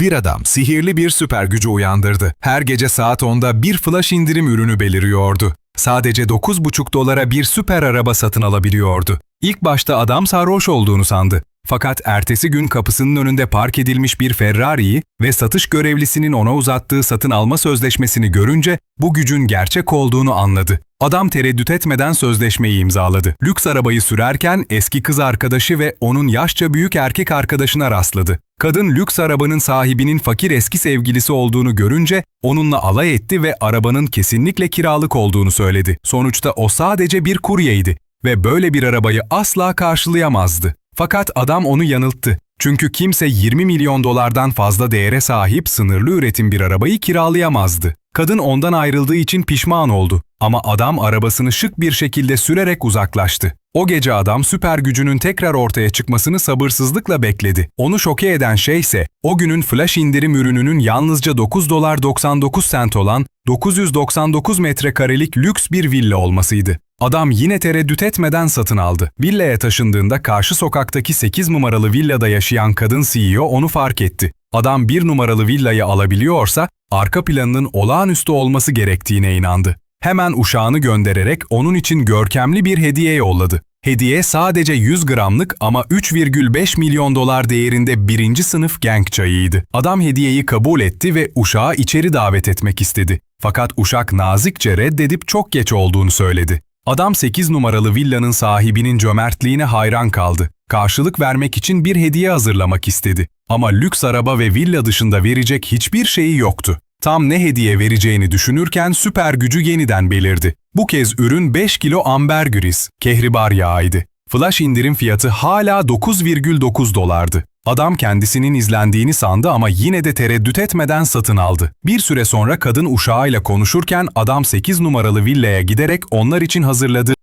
Bir adam sihirli bir süper gücü uyandırdı. Her gece saat 10'da bir flash indirim ürünü beliriyordu. Sadece 9,5 dolara bir süper araba satın alabiliyordu. İlk başta adam sarhoş olduğunu sandı. Fakat ertesi gün kapısının önünde park edilmiş bir Ferrari'yi ve satış görevlisinin ona uzattığı satın alma sözleşmesini görünce bu gücün gerçek olduğunu anladı. Adam tereddüt etmeden sözleşmeyi imzaladı. Lüks arabayı sürerken eski kız arkadaşı ve onun yaşça büyük erkek arkadaşına rastladı. Kadın lüks arabanın sahibinin fakir eski sevgilisi olduğunu görünce onunla alay etti ve arabanın kesinlikle kiralık olduğunu söyledi. Sonuçta o sadece bir kuryeydi ve böyle bir arabayı asla karşılayamazdı. Fakat adam onu yanılttı. Çünkü kimse 20 milyon dolardan fazla değere sahip sınırlı üretim bir arabayı kiralayamazdı. Kadın ondan ayrıldığı için pişman oldu. Ama adam arabasını şık bir şekilde sürerek uzaklaştı. O gece adam süper gücünün tekrar ortaya çıkmasını sabırsızlıkla bekledi. Onu şoke eden şey ise o günün flash indirim ürününün yalnızca 9 dolar 99 sent olan 999 metrekarelik lüks bir villa olmasıydı. Adam yine tereddüt etmeden satın aldı. Villaya taşındığında karşı sokaktaki 8 numaralı villada yaşayan kadın CEO onu fark etti. Adam bir numaralı villayı alabiliyorsa arka planının olağanüstü olması gerektiğine inandı. Hemen uşağını göndererek onun için görkemli bir hediye yolladı. Hediye sadece 100 gramlık ama 3,5 milyon dolar değerinde birinci sınıf genk çayıydı. Adam hediyeyi kabul etti ve uşağı içeri davet etmek istedi. Fakat uşak nazikçe reddedip çok geç olduğunu söyledi. Adam 8 numaralı villanın sahibinin cömertliğine hayran kaldı. Karşılık vermek için bir hediye hazırlamak istedi. Ama lüks araba ve villa dışında verecek hiçbir şeyi yoktu. Tam ne hediye vereceğini düşünürken süper gücü yeniden belirdi. Bu kez ürün 5 kilo ambergris, kehribar yağıydı. Flash indirim fiyatı hala 9,9 dolardı. Adam kendisinin izlendiğini sandı ama yine de tereddüt etmeden satın aldı. Bir süre sonra kadın uşağıyla konuşurken adam 8 numaralı villaya giderek onlar için hazırladığı